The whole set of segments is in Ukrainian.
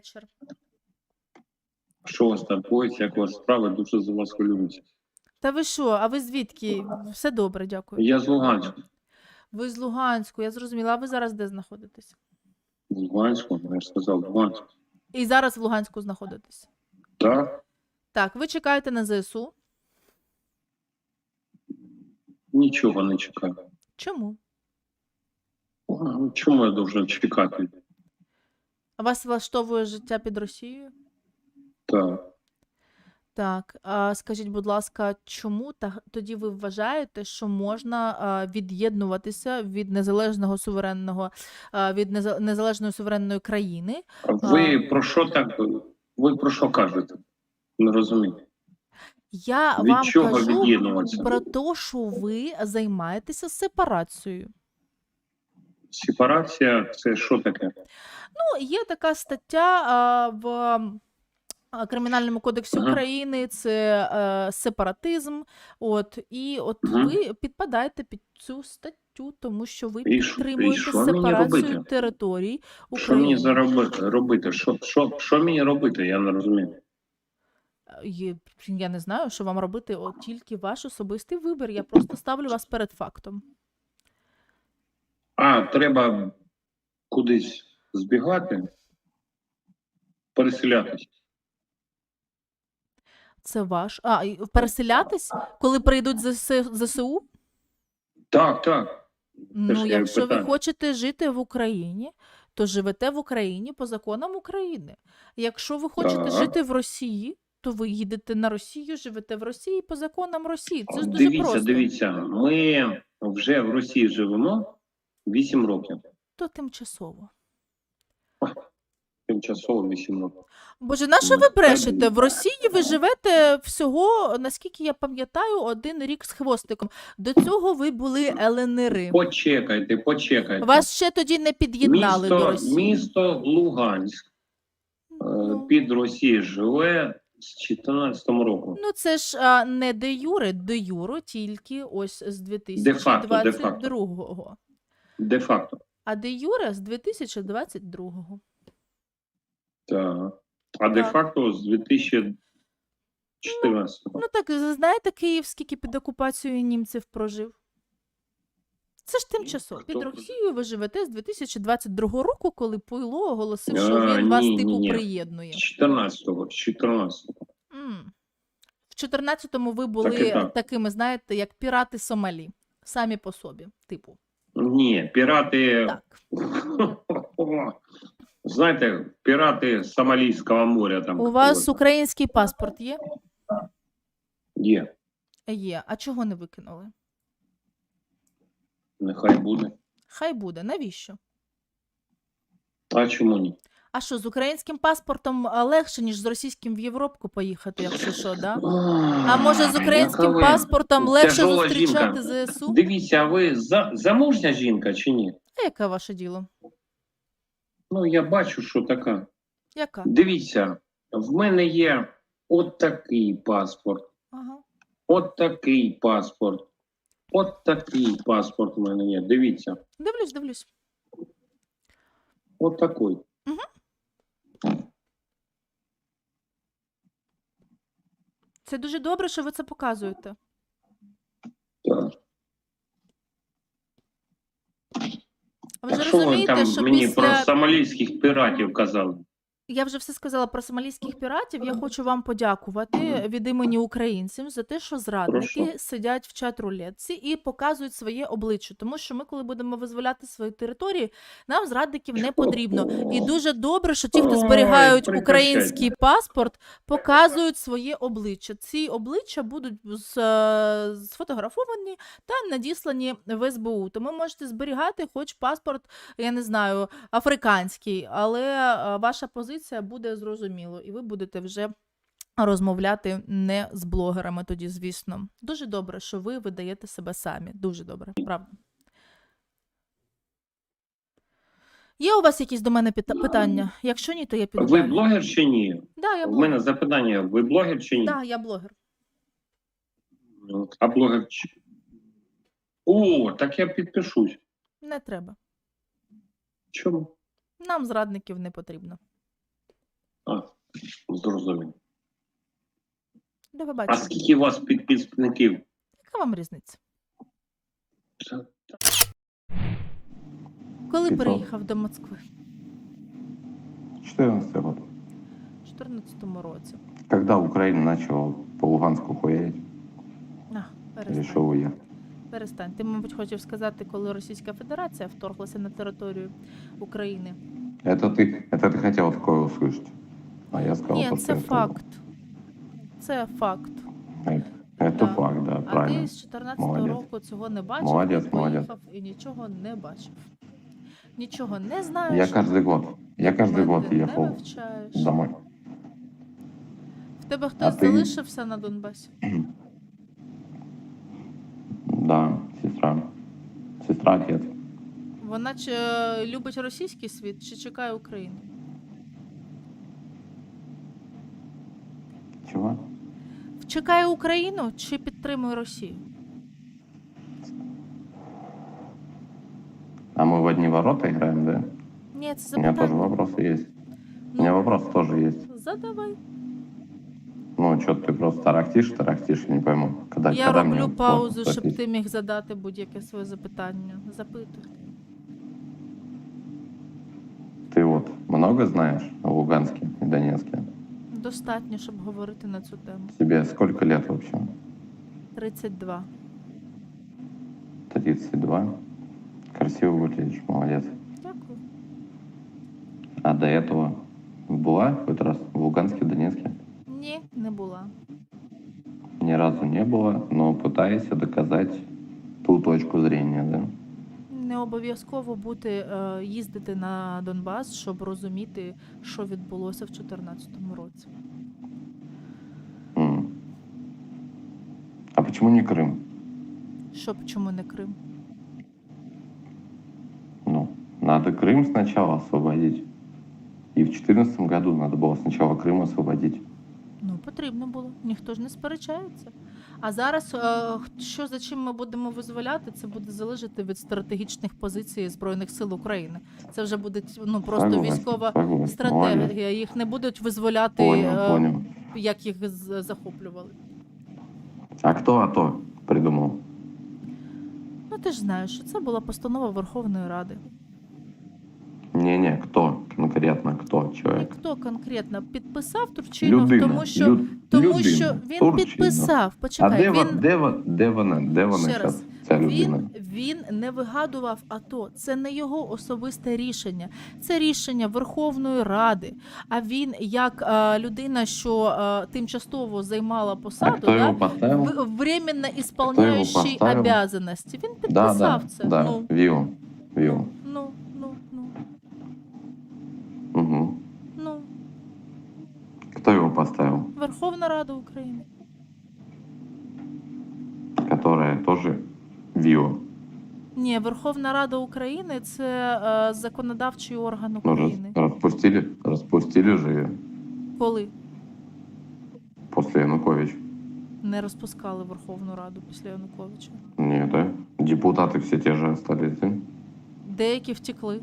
вечір. Що у вас там коїться, як у вас справи, дуже за вас хвилююся. Та ви що? А ви звідки? Все добре, дякую. Я з Луганська. Ви з Луганську, я зрозуміла. А ви зараз де знаходитесь? З Луганську, я ж сказав, Луганську. І зараз в Луганську знаходитесь. Так? Так, ви чекаєте на ЗСУ. Нічого не чекаю. Чому? Чому я должен чекати? А Вас влаштовує життя під Росією? Так. Так, а скажіть, будь ласка, чому та тоді ви вважаєте, що можна а, від'єднуватися від незалежного суверенного а, від незалежної суверенної країни? А ви про що так? Ви про що кажете? Не розумію. Я Від вам чого кажу про те, що ви займаєтеся сепарацією. Сепарація це що таке? Ну, є така стаття а, в Кримінальному кодексі Ага. України, це е, сепаратизм. От, і от Мгм. ви підпадаєте під цю статтю, тому що ви І що- і підтримуєте що сепарацію територій Що мені України. зароби- робити? Що, що, що мені робити? Я не розумію. Є- Я не знаю, що вам робити, от тільки ваш особистий вибір. Я просто ставлю вас перед фактом. А, треба кудись збігати, переселятись. Це ваш. А, і переселятись, коли прийдуть ЗС... ЗСУ? Так, так. Ну, ж я якщо ви питаю. хочете жити в Україні, то живете в Україні по законам України. Якщо ви хочете Так. жити в Росії, то ви їдете на Росію, живете в Росії по законам Росії. Це ж дуже Дивіться, просто. дивіться, ми вже в Росії живемо 8 років. То тимчасово. Тимчасово 8 років. Боже, на що Ну, ви брешете? В Росії ви живете всього, наскільки я пам'ятаю, один рік з хвостиком. До цього ви були ЛНРи. Почекайте, почекайте. Вас ще тоді не під'єднали до місто, Росії. місто Луганськ е, Ну. під Росією живе з 14 року. Ну, це ж а, не де юре, де юро, тільки ось з Де-факто, де-факто. 2022-го. Де-факто. А де юре з 2022-го. Так. А де-факто з 2014 Ну так, ви знаєте, Київ скільки під окупацією німців прожив? Це ж тимчасово. Під хто- Росією ви живете з 2022 року, коли Пуйло оголосив, що він вас ні, типу ні, ні. приєднує. З 14-го, з 14-го. М. В 14-му ви були і так. такими, знаєте, як пірати Сомалі. Самі по собі, типу. Ні, пірати. Так. Знаєте, пірати Сомалійського моря там. У вас український паспорт є? є. Є. А чого не викинули? Нехай буде. Хай буде. Навіщо? А чому ні? А що, з українським паспортом легше, ніж з російським в Європку поїхати, якщо що, да? А може з Яка українським ви паспортом легше тяжола зустрічати жінка. ЗСУ? Дивіться, а ви за, замужня жінка чи ні? А яке ваше діло? Ну, я бачу, що така. Яка? Дивіться, в мене є от такий паспорт, Ага. от такий паспорт, от такий паспорт в мене є. Дивіться, Дивлюсь, дивлюсь. от такий. Це дуже добре, що ви це показуєте. Так. Ви ж що ви розумієте, там що мені після про сомалійських піратів казали? Я вже все сказала про сомалійських піратів. Я хочу вам подякувати від імені українців за те, що зрадники Прошу. сидять в чат-рулетці і показують своє обличчя. Тому що ми, коли будемо визволяти свої території, нам зрадників не потрібно. І дуже добре, що ті, хто зберігають український паспорт, показують своє обличчя. Ці обличчя будуть з- е, сфотографовані та надіслані в СБУ. Тому можете зберігати хоч паспорт, я не знаю, африканський, але е, ваша позиція буде зрозуміло, і ви будете вже розмовляти не з блогерами тоді, звісно. Дуже добре, що ви видаєте себе самі. Дуже добре, правда. Є у вас якісь до мене пита- питання? Якщо ні, то я піду. Ви блогер чи ні? Да, я блогер. мене запитання: ви блогер чи ні? Да, я блогер. А блогер чи. О, так я підпишусь. Не треба. Чому? Нам зрадників не потрібно. А, зрозумів. До А побачення. скільки у вас підписників? Яка вам різниця? Це- Коли П'ятсот. переїхав до Москви? 14 год. У 2014 році. Когда Украина начала по Луганску хуярить, А, перестань. решил уехать. Перестань. Ти, мабуть, хотів сказати, коли Російська Федерація вторглася на територію України. Это ты, это ты хотел такое услышать. А я сказал, Ні, то, це что это- факт. Це факт. Это, это Да. факт, да, А правильно. ти з 14-го Молодець. року цього не бачив, Молодець, ти молодець. поїхав і нічого не бачив. Нічого не знаєш. Я каждый год, я каждый год документи не ехал вивчаєш. домой. В тебе хтось ти? залишився на Донбасі? Да, сестра. Сестра, отец. Вона чи е, любить російський світ, чи чекає Україну? Чего? Чекає Україну чи підтримує Росію? А мы в одни ворота играем, да? Ні, це У меня тоже запитання. вопросы есть. У меня Ну, вопрос тоже есть. задавай. Ну, что ты просто тарахтишь, тарахтишь, я не пойму. Когда, Я когда мне роблю вот паузу, просто щоб спросить? ти міг задати будь-яке своє запитання. Запитуй. Ты вот много знаешь о Луганске и Донецке? Достатньо, щоб говорити на цю тему. Тебе сколько лет вообще? 32. 32. Красиво выглядишь, молодец. Дякую. А до этого была хоть раз в Луганске, Донецке? Ні, не була. Ни разу не было, но пытаешься доказать ту точку зрения, да? Не обов'язково бути е, їздити на Донбас, щоб розуміти, що відбулося в 2014 році. М. А почему не Крым? Що чому не Крим? Ну, надо Крым сначала освободить. И в 2014 году надо было сначала Крым освободить. Ну, потрібно було. Ніхто ж не сперечається. А зараз, е, що за чим ми будемо визволяти, це буде залежати від стратегічних позицій Збройних сил України. Це вже буде ну, просто військова. Стратегія. Їх не будуть визволяти, е, як їх захоплювали. А кто АТО придумал? Ну, ти ж знаєш, що це була постанова Верховної Ради. Кто? І Человек. хто конкретно підписав Турчинов, Людина. тому що, Люд- тому людина. що він Турчинов. підписав. А де, він, де, де вона? Де вона Ще раз. Ця людина. Він, він не вигадував АТО. Це не його особисте рішення. Це рішення Верховної Ради. А він, як е, людина, що е, тимчасово займала посаду, хто да, в- временно ісполняючий обязанности. Він Да, підписав да, це. да, Ну, віо. Віо. ну, ну, ну, Угу. ну. Кто его поставил? Верховна Рада України. Которая тоже вио. Ні, Верховна Рада України це е, законодавчий орган Ну, раз, України. распустили, распустили же ее Коли после Януковича. не розпускали Верховну Раду після Януковича. Нет, да? Депутаты все те же остались, да? Деякі втекли.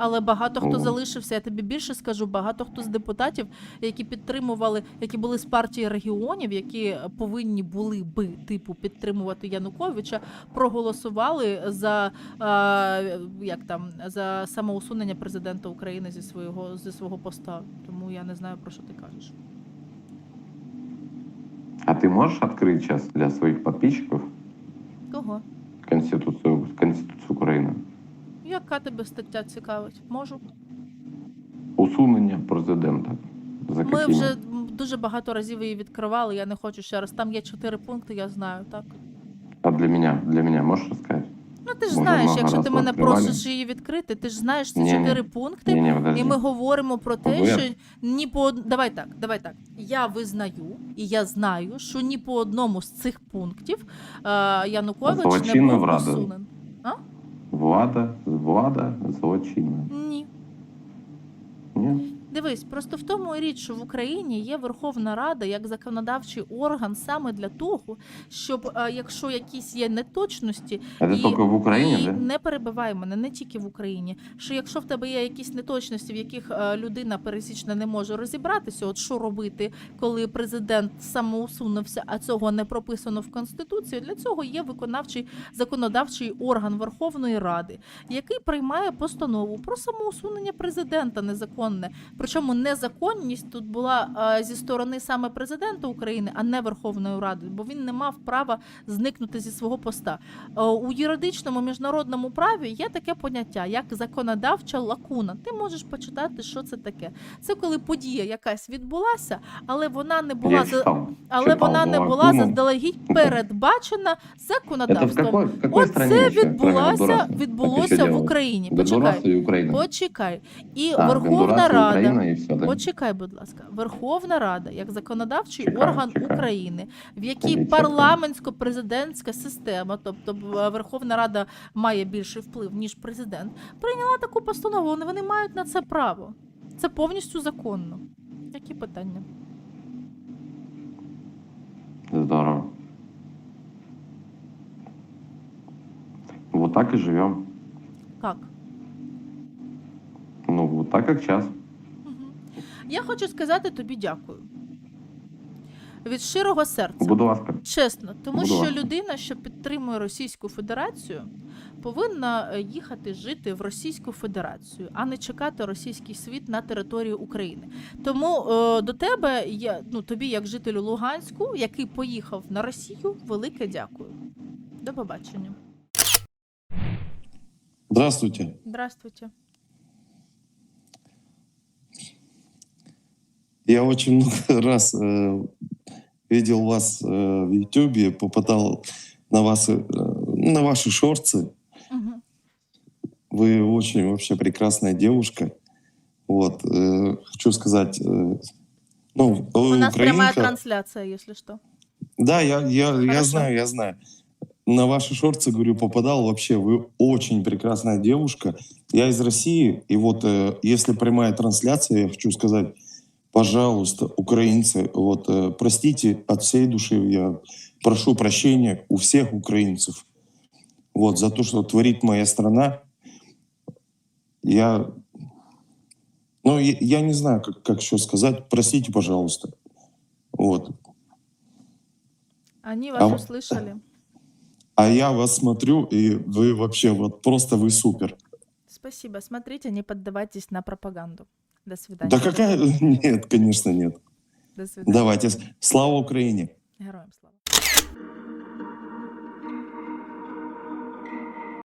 Але багато хто О. залишився. Я тобі більше скажу, багато хто з депутатів, які підтримували, які були з партії регіонів, які повинні були би типу підтримувати Януковича, проголосували за е, як там за самоусунення президента України зі свого зі свого поста. Тому я не знаю про що ти кажеш. А ты можешь открыть сейчас для своих подписчиков Кого? Конституцию, Конституцию Украины? Яка тебе стаття цікавить? Можу. Усунення президента. За Ми какими? вже дуже багато разів її відкривали. Я не хочу ще раз. Там є чотири пункти, я знаю, так. А для меня, для меня можешь рассказать? Ну ти ж Може, знаєш, якщо ти мене відкривали? просиш її відкрити, ти ж знаєш ці Ні-ні. чотири пункти. Подожди. І ми говоримо про те, Ви- що ні по од- давай так, давай так. Я визнаю і я знаю, що ні по одному з цих пунктів е, Янукович не Злочинна був врада. усунен. Влада, влада злочинна. Ні. Дивись, просто в тому і річ, що в Україні є Верховна Рада як законодавчий орган саме для того, щоб е, якщо якісь є неточності, Это І- только в Украине, і да? не перебивай мене не тільки в Україні. Що якщо в тебе є якісь неточності, в яких е, людина пересічна не може розібратися, от що робити, коли президент самоусунувся, а цього не прописано в конституції, для цього є виконавчий законодавчий орган Верховної Ради, який приймає постанову про самоусунення президента незаконне. Причому незаконність тут була е, зі сторони саме президента України, а не Верховної Ради, бо він не мав права зникнути зі свого поста. Е, У юридичному міжнародному праві є таке поняття як законодавча лакуна. Ти можеш почитати, що це таке. Це коли подія якась відбулася, але вона не була за але вона не була заздалегідь передбачена законодавством. Оце відбулося, відбулося в? Україні. Почекай, почекай. І Верховна Рада. Украина и все. Почекай, будь ласка, Верховна Рада як законодавчий Чекаю, орган чекаю. України, в якій парламентсько-президентська система, тобто е, Верховна Рада має більший вплив ніж президент, прийняла таку постанову. Вони, мають на це право. Це повністю законно. Які питання? Здорово. Вот так и живем. Як? Ну, вот так как сейчас. Я хочу сказати тобі дякую. Від щирого серця. Буду ласка. Чесно, тому Будь що ласка. людина, що підтримує Російську Федерацію, повинна е, їхати жити в Російську Федерацію, а не чекати російський світ на території України. Тому е, до тебе я ну тобі, як жителю Луганську, який поїхав на Росію, велике дякую. До побачення. Здравствуйте. Здравствуйте. Я очень много раз э, видел вас э, в Ютубе, попадал на вас, э, на ваши шорты. Угу. Вы очень вообще прекрасная девушка. Вот, э, хочу сказать, э, ну, У нас прямая украинка. трансляция, если что. Да, я, я, я знаю, я знаю. На ваши шорты, говорю, попадал вообще. Вы очень прекрасная девушка. Я из России, и вот э, если прямая трансляция, я хочу сказать, пожалуйста, украинцы, вот э, простите от всей души, я прошу прощения у всех украинцев. Вот за то, что творит моя страна. Я, ну, я, я не знаю, как, как еще сказать. Простите, пожалуйста. Вот. Они А вас в- услышали. А я вас смотрю, и вы вообще вот просто вы супер. Спасибо. Смотрите, не поддавайтесь на пропаганду. До свидания. Да какая... Нет, конечно, нет. До свидания. Давайте. Слава Украине! Героям слава.